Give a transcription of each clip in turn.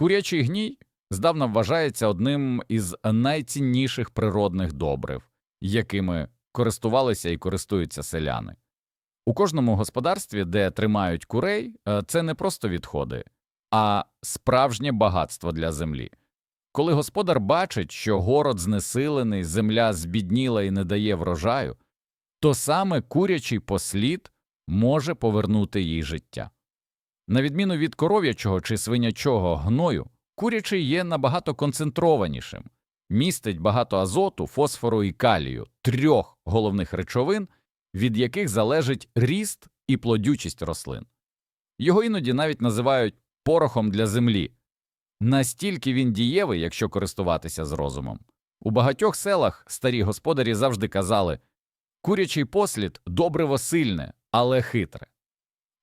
Курячий гній здавна вважається одним із найцінніших природних добрив, якими користувалися і користуються селяни. У кожному господарстві, де тримають курей, е, це не просто відходи, а справжнє багатство для землі. Коли господар бачить, що город знесилений, земля збідніла і не дає врожаю, то саме курячий послід може повернути їй життя. На відміну від коров'ячого чи свинячого гною, курячий є набагато концентрованішим, містить багато азоту, фосфору і калію, трьох головних речовин, від яких залежить ріст і плодючість рослин. Його іноді навіть називають порохом для землі. Настільки він дієвий, якщо користуватися з розумом. У багатьох селах старі господарі завжди казали курячий послід добриво сильне, але хитре.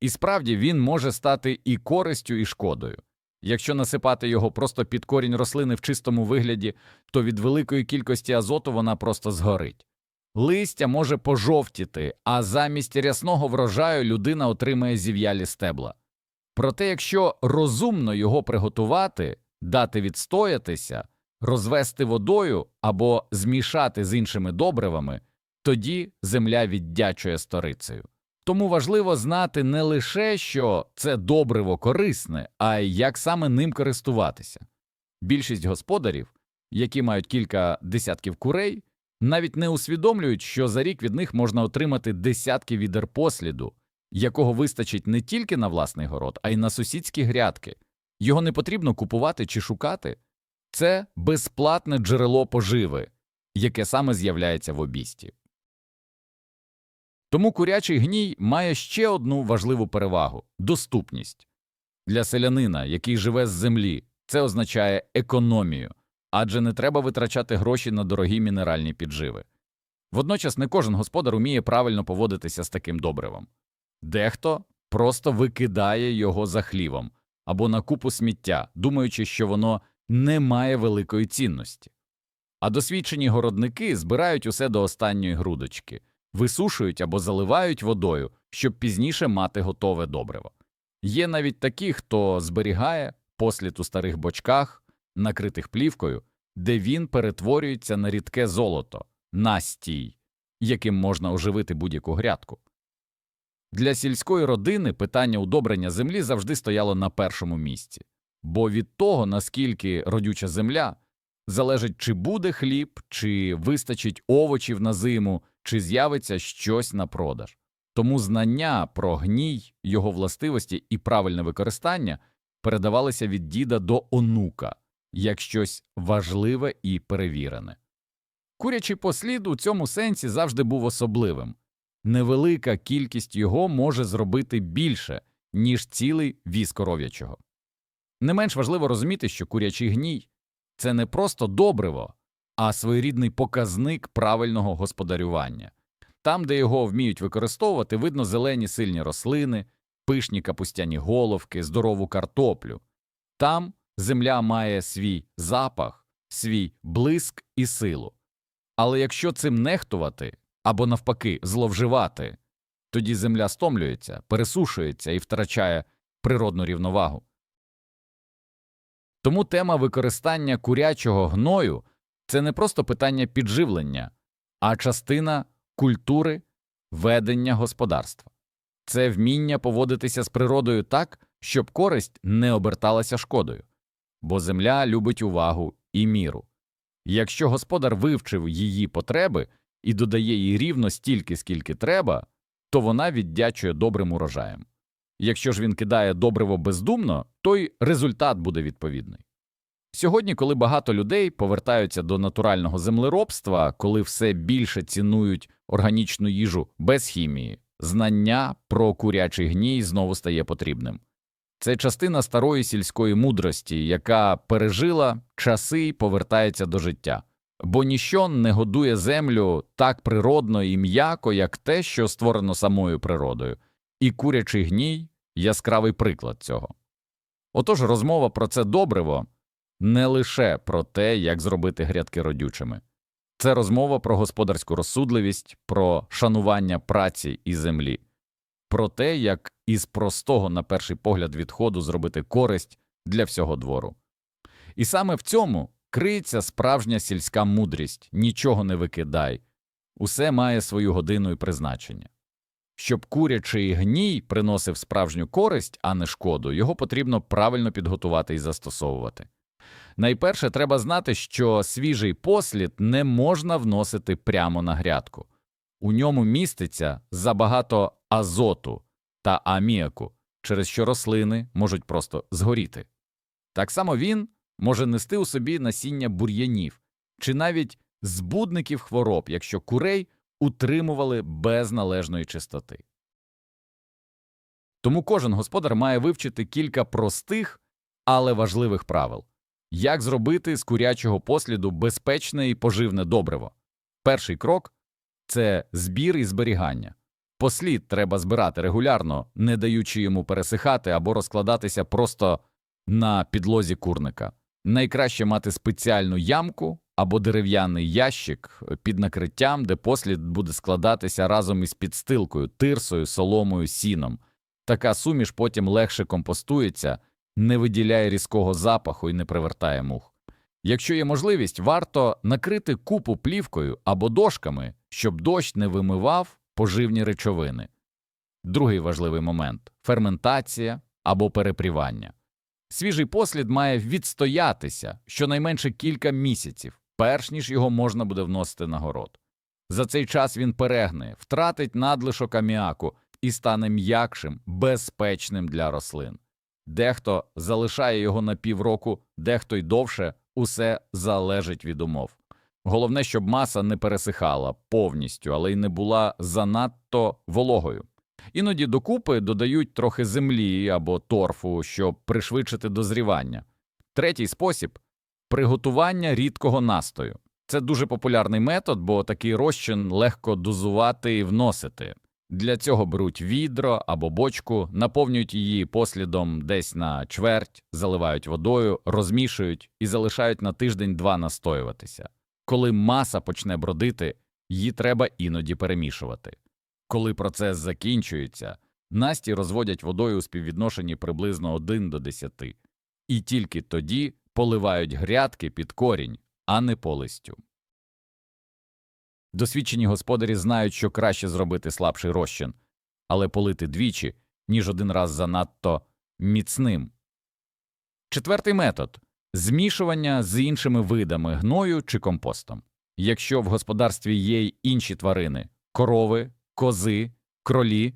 І справді він може стати і користю, і шкодою. Якщо насипати його просто під корінь рослини в чистому вигляді, то від великої кількості азоту вона просто згорить. Листя може пожовтіти, а замість рясного врожаю людина отримає зів'ялі стебла. Проте, якщо розумно його приготувати, дати відстоятися, розвести водою або змішати з іншими добривами, тоді земля віддячує сторицею. Тому важливо знати не лише, що це добриво корисне, а й як саме ним користуватися. Більшість господарів, які мають кілька десятків курей, навіть не усвідомлюють, що за рік від них можна отримати десятки відер посліду, якого вистачить не тільки на власний город, а й на сусідські грядки. Його не потрібно купувати чи шукати. Це безплатне джерело поживи, яке саме з'являється в обісті. Тому курячий гній має ще одну важливу перевагу доступність. Для селянина, який живе з землі, це означає економію, адже не треба витрачати гроші на дорогі мінеральні підживи. Водночас не кожен господар уміє правильно поводитися з таким добривом. Дехто просто викидає його за хлівом або на купу сміття, думаючи, що воно не має великої цінності. А досвідчені городники збирають усе до останньої грудочки, висушують або заливають водою, щоб пізніше мати готове добриво. Є навіть такі, хто зберігає послід у старих бочках, накритих плівкою, де він перетворюється на рідке золото, настій, яким можна оживити будь-яку грядку. Для сільської родини питання удобрення землі завжди стояло на першому місці, бо від того, наскільки родюча земля, залежить, чи буде хліб, чи вистачить овочів на зиму, чи з'явиться щось на продаж. Тому знання про гній, його властивості і правильне використання передавалися від діда до онука як щось важливе і перевірене. Курячий послід у цьому сенсі завжди був особливим невелика кількість його може зробити більше, ніж цілий віз коров'ячого. Не менш важливо розуміти, що курячий гній це не просто добриво, а своєрідний показник правильного господарювання. Там, де його вміють використовувати, видно зелені сильні рослини, пишні капустяні головки, здорову картоплю. Там земля має свій запах, свій блиск і силу. Але якщо цим нехтувати або навпаки зловживати, тоді земля стомлюється, пересушується і втрачає природну рівновагу. Тому тема використання курячого гною це не просто питання підживлення, а частина культури ведення господарства. Це вміння поводитися з природою так, щоб користь не оберталася шкодою, бо земля любить увагу і міру. Якщо господар вивчив її потреби і додає їй рівно стільки, скільки треба, то вона віддячує добрим урожаєм. Якщо ж він кидає добриво бездумно, то й результат буде відповідний. Сьогодні, коли багато людей повертаються до натурального землеробства, коли все більше цінують органічну їжу без хімії, знання про курячий гній знову стає потрібним. Це частина старої сільської мудрості, яка пережила часи і повертається до життя, бо ніщо не годує землю так природно і м'яко, як те, що створено самою природою, і курячий гній яскравий приклад цього. Отож розмова про це добриво не лише про те, як зробити грядки родючими. Це розмова про господарську розсудливість, про шанування праці і землі, про те, як із простого, на перший погляд, відходу зробити користь для всього двору. І саме в цьому криється справжня сільська мудрість нічого не викидай, усе має свою годину і призначення. Щоб курячий гній приносив справжню користь, а не шкоду, його потрібно правильно підготувати і застосовувати. Найперше треба знати, що свіжий послід не можна вносити прямо на грядку. У ньому міститься забагато азоту та аміаку, через що рослини можуть просто згоріти. Так само він може нести у собі насіння бур'янів чи навіть збудників хвороб, якщо курей утримували без належної чистоти. Тому кожен господар має вивчити кілька простих, але важливих правил. Як зробити з курячого посліду безпечне і поживне добриво? Перший крок це збір і зберігання. Послід треба збирати регулярно, не даючи йому пересихати або розкладатися просто на підлозі курника. Найкраще мати спеціальну ямку або дерев'яний ящик під накриттям, де послід буде складатися разом із підстилкою, тирсою, соломою, сіном. Така суміш потім легше компостується, не виділяє різкого запаху і не привертає мух. Якщо є можливість, варто накрити купу плівкою або дошками, щоб дощ не вимивав поживні речовини. Другий важливий момент ферментація або перепрівання. Свіжий послід має відстоятися щонайменше кілька місяців, перш ніж його можна буде вносити на город. За цей час він перегне, втратить надлишок аміаку і стане м'якшим, безпечним для рослин. Дехто залишає його на півроку, дехто й довше, усе залежить від умов. Головне, щоб маса не пересихала повністю, але й не була занадто вологою. Іноді докупи додають трохи землі або торфу, щоб пришвидшити дозрівання. Третій спосіб приготування рідкого настою. Це дуже популярний метод, бо такий розчин легко дозувати і вносити. Для цього беруть відро або бочку, наповнюють її послідом десь на чверть, заливають водою, розмішують і залишають на тиждень-два настоюватися. Коли маса почне бродити, її треба іноді перемішувати. Коли процес закінчується, Насті розводять водою у співвідношенні приблизно 1 до 10, і тільки тоді поливають грядки під корінь, а не по листю. Досвідчені господарі знають, що краще зробити слабший розчин, але полити двічі, ніж один раз занадто міцним. Четвертий метод змішування з іншими видами гною чи компостом. Якщо в господарстві є й інші тварини корови, кози, кролі,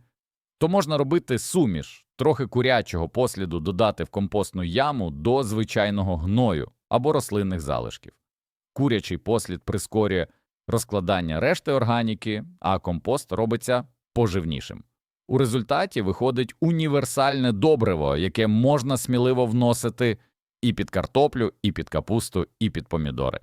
то можна робити суміш, трохи курячого посліду додати в компостну яму до звичайного гною або рослинних залишків. Курячий послід прискорює розкладання решти органіки, а компост робиться поживнішим. У результаті виходить універсальне добриво, яке можна сміливо вносити і під картоплю, і під капусту, і під помідори.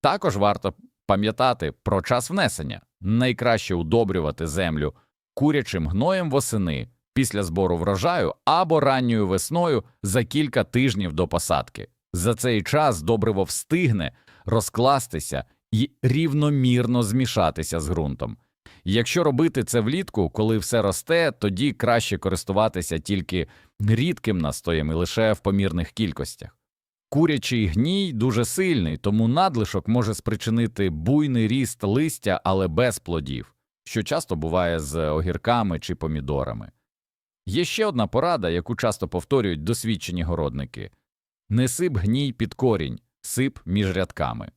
Також варто пам'ятати про час внесення найкраще удобрювати землю курячим гноєм восени після збору врожаю або ранньою весною за кілька тижнів до посадки. За цей час добриво встигне розкластися і рівномірно змішатися з ґрунтом. Якщо робити це влітку, коли все росте, тоді краще користуватися тільки рідким настоєм і лише в помірних кількостях. Курячий гній дуже сильний, тому надлишок може спричинити буйний ріст листя, але без плодів, що часто буває з огірками чи помідорами. Є ще одна порада, яку часто повторюють досвідчені городники не сип гній під корінь, сип між рядками.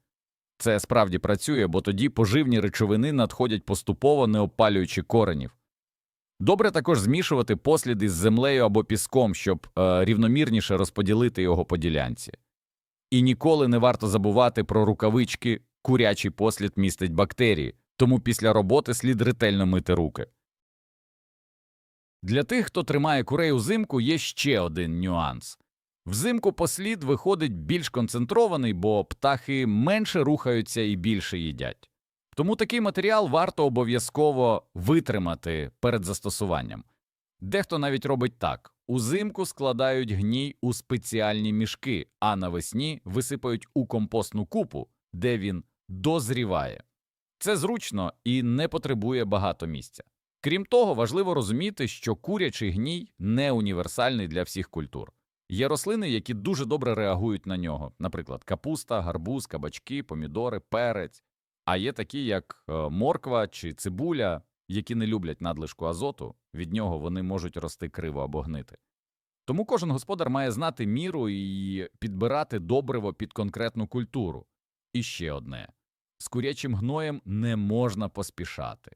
Це справді працює, бо тоді поживні речовини надходять поступово, не опалюючи коренів. Добре також змішувати посліди з землею або піском, щоб е, рівномірніше розподілити його по ділянці. І ніколи не варто забувати про рукавички, курячий послід містить бактерії, тому після роботи слід ретельно мити руки. Для тих, хто тримає курей узимку, є ще один нюанс. Взимку послід виходить більш концентрований, бо птахи менше рухаються і більше їдять. Тому такий матеріал варто обов'язково витримати перед застосуванням. Дехто навіть робить так узимку складають гній у спеціальні мішки, а навесні висипають у компостну купу, де він дозріває. Це зручно і не потребує багато місця. Крім того, важливо розуміти, що курячий гній не універсальний для всіх культур. Є рослини, які дуже добре реагують на нього, наприклад, капуста, гарбуз, кабачки, помідори, перець. А є такі, як е, морква чи цибуля, які не люблять надлишку азоту, від нього вони можуть рости криво або гнити. Тому кожен господар має знати міру і підбирати добриво під конкретну культуру. І ще одне з курячим гноєм не можна поспішати.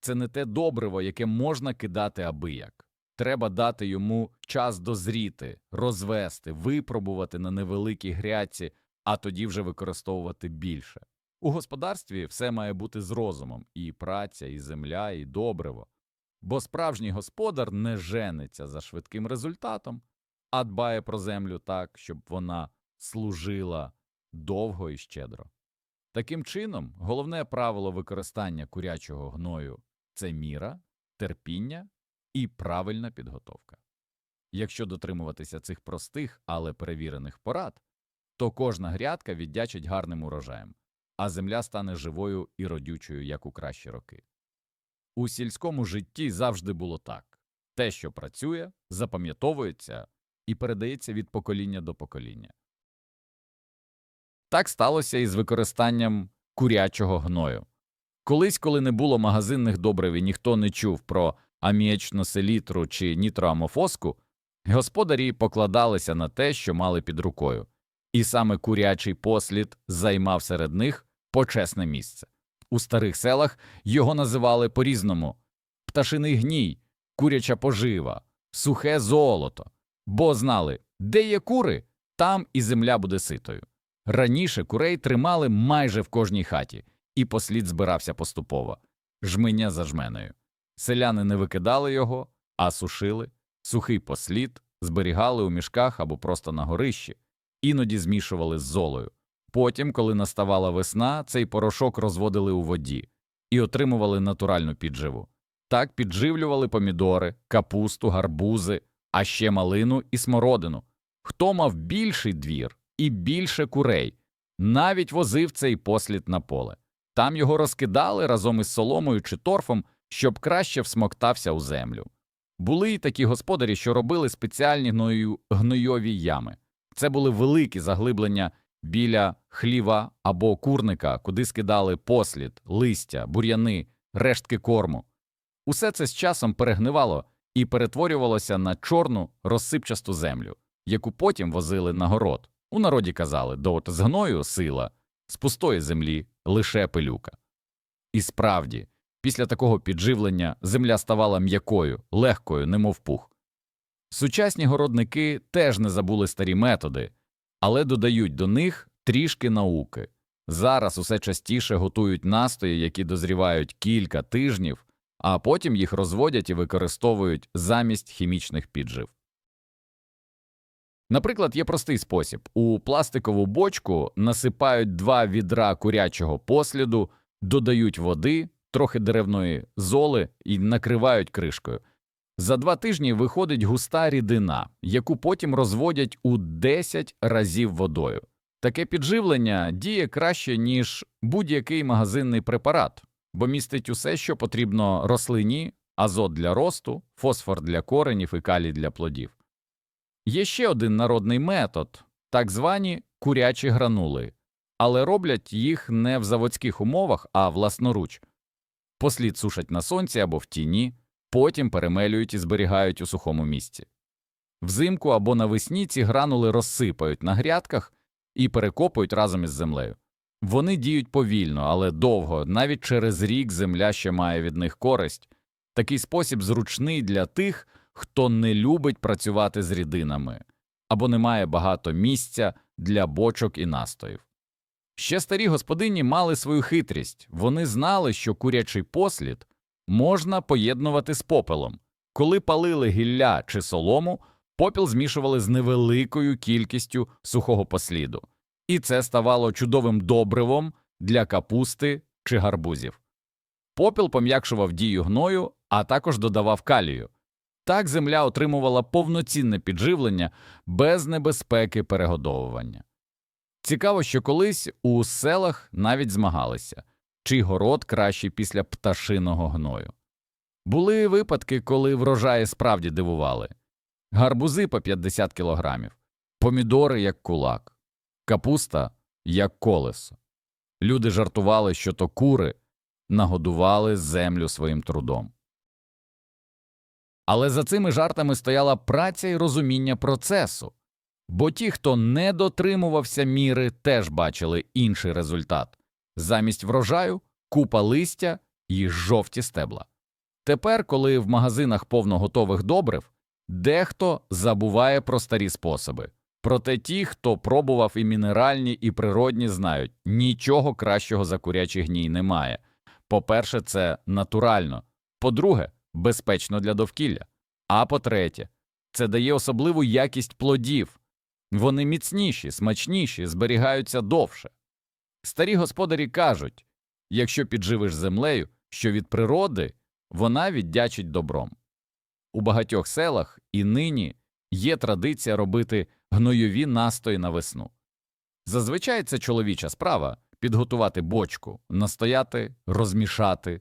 Це не те добриво, яке можна кидати абияк. Треба дати йому час дозріти, розвести, випробувати на невеликій грядці, а тоді вже використовувати більше. У господарстві все має бути з розумом і праця, і земля, і добриво. Бо справжній господар не жениться за швидким результатом, а дбає про землю так, щоб вона служила довго і щедро. Таким чином, головне правило використання курячого гною це міра, терпіння і правильна підготовка. Якщо дотримуватися цих простих, але перевірених порад, то кожна грядка віддячить гарним урожаєм, а земля стане живою і родючою, як у кращі роки. У сільському житті завжди було так те, що працює, запам'ятовується і передається від покоління до покоління. Так сталося і з використанням курячого гною. Колись, коли не було магазинних добрив і ніхто не чув про аміачну селітру чи нітроамофоску, господарі покладалися на те, що мали під рукою, і саме курячий послід займав серед них почесне місце. У старих селах його називали по-різному пташиний гній, куряча пожива, сухе золото, бо знали, де є кури, там і земля буде ситою. Раніше курей тримали майже в кожній хаті, і послід збирався поступово, жменя за жменою. Селяни не викидали його, а сушили, сухий послід зберігали у мішках або просто на горищі, іноді змішували з золою. Потім, коли наставала весна, цей порошок розводили у воді і отримували натуральну підживу. Так підживлювали помідори, капусту, гарбузи, а ще малину і смородину. Хто мав більший двір і більше курей, навіть возив цей послід на поле. Там його розкидали разом із соломою чи торфом, щоб краще всмоктався у землю. Були й такі господарі, що робили спеціальні гнойові ями. Це були великі заглиблення біля хліва або курника, куди скидали послід, листя, бур'яни, рештки корму. Усе це з часом перегнивало і перетворювалося на чорну розсипчасту землю, яку потім возили на город. У народі казали до з гною сила, з пустої землі лише пилюка. І справді, після такого підживлення земля ставала м'якою, легкою, немов пух. Сучасні городники теж не забули старі методи, але додають до них трішки науки. Зараз усе частіше готують настої, які дозрівають кілька тижнів, а потім їх розводять і використовують замість хімічних піджив. Наприклад, є простий спосіб у пластикову бочку насипають два відра курячого посліду, додають води, трохи деревної золи і накривають кришкою. За два тижні виходить густа рідина, яку потім розводять у 10 разів водою. Таке підживлення діє краще, ніж будь-який магазинний препарат, бо містить усе, що потрібно рослині, азот для росту, фосфор для коренів і калій для плодів. Є ще один народний метод так звані курячі гранули, але роблять їх не в заводських умовах, а власноруч. Послід сушать на сонці або в тіні, потім перемелюють і зберігають у сухому місці. Взимку або навесні ці гранули розсипають на грядках і перекопують разом із землею. Вони діють повільно, але довго, навіть через рік земля ще має від них користь. Такий спосіб зручний для тих, хто не любить працювати з рідинами або не має багато місця для бочок і настоїв. Ще старі господині мали свою хитрість вони знали, що курячий послід можна поєднувати з попелом. Коли палили гілля чи солому, попіл змішували з невеликою кількістю сухого посліду, і це ставало чудовим добривом для капусти чи гарбузів. Попіл пом'якшував дію гною, а також додавав калію. Так земля отримувала повноцінне підживлення без небезпеки перегодовування. Цікаво, що колись у селах навіть змагалися, чий город кращий після пташиного гною. Були випадки, коли врожаї справді дивували. гарбузи по 50 кілограмів, помідори як кулак, капуста як колесо. Люди жартували, що то кури нагодували землю своїм трудом. Але за цими жартами стояла праця і розуміння процесу, бо ті, хто не дотримувався міри, теж бачили інший результат замість врожаю купа листя і жовті стебла. Тепер, коли в магазинах повно готових добрив, дехто забуває про старі способи. Проте ті, хто пробував і мінеральні, і природні, знають, нічого кращого за курячий гній немає. По-перше, це натурально, по-друге, безпечно для довкілля. А по-третє, це дає особливу якість плодів. Вони міцніші, смачніші, зберігаються довше. Старі господарі кажуть якщо підживиш землею, що від природи вона віддячить добром. У багатьох селах і нині є традиція робити гнойові настої на весну. Зазвичай це чоловіча справа підготувати бочку, настояти, розмішати,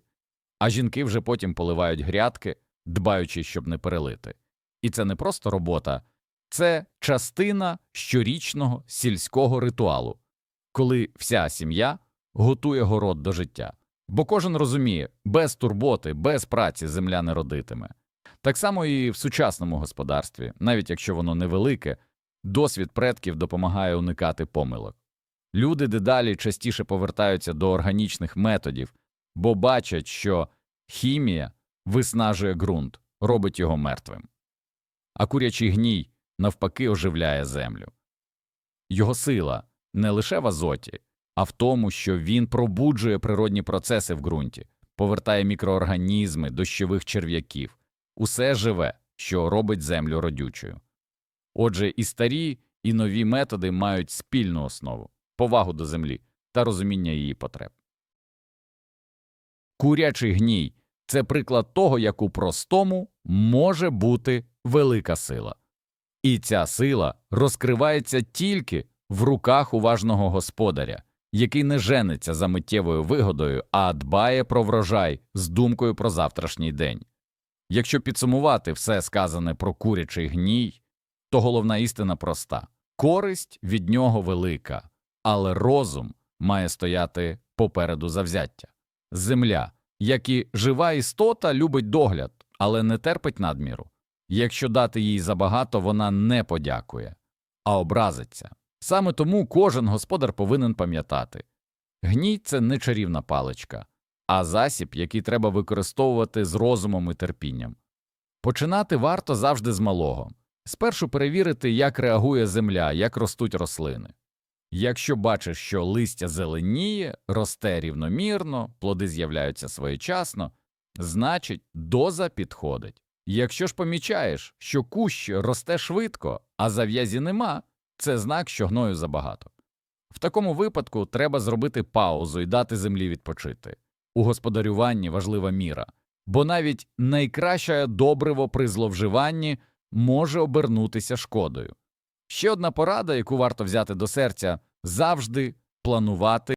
а жінки вже потім поливають грядки, дбаючи, щоб не перелити. І це не просто робота, це частина щорічного сільського ритуалу, коли вся сім'я готує город до життя. Бо кожен розуміє, без турботи, без праці земля не родитиме. Так само і в сучасному господарстві, навіть якщо воно невелике, досвід предків допомагає уникати помилок. Люди дедалі частіше повертаються до органічних методів, бо бачать, що хімія виснажує ґрунт, робить його мертвим. А курячий гній навпаки оживляє землю. Його сила не лише в азоті, а в тому, що він пробуджує природні процеси в ґрунті, повертає мікроорганізми, дощових черв'яків, усе живе, що робить землю родючою. Отже, і старі, і нові методи мають спільну основу повагу до землі та розуміння її потреб. Курячий гній це приклад того, як у простому може бути велика сила. І ця сила розкривається тільки в руках уважного господаря, який не жениться за миттєвою вигодою, а дбає про врожай з думкою про завтрашній день. Якщо підсумувати все сказане про курячий гній, то головна істина проста користь від нього велика, але розум має стояти попереду завзяття. Земля, як і жива істота, любить догляд, але не терпить надміру. Якщо дати їй забагато, вона не подякує, а образиться. Саме тому кожен господар повинен пам'ятати гній це не чарівна паличка, а засіб, який треба використовувати з розумом і терпінням. Починати варто завжди з малого спершу перевірити, як реагує земля, як ростуть рослини. Якщо бачиш, що листя зеленіє, росте рівномірно, плоди з'являються своєчасно, значить доза підходить. Якщо ж помічаєш, що кущ росте швидко, а зав'язі нема, це знак, що гною забагато. В такому випадку треба зробити паузу і дати землі відпочити. У господарюванні важлива міра, бо навіть найкраще добриво при зловживанні може обернутися шкодою. Ще одна порада, яку варто взяти до серця завжди планувати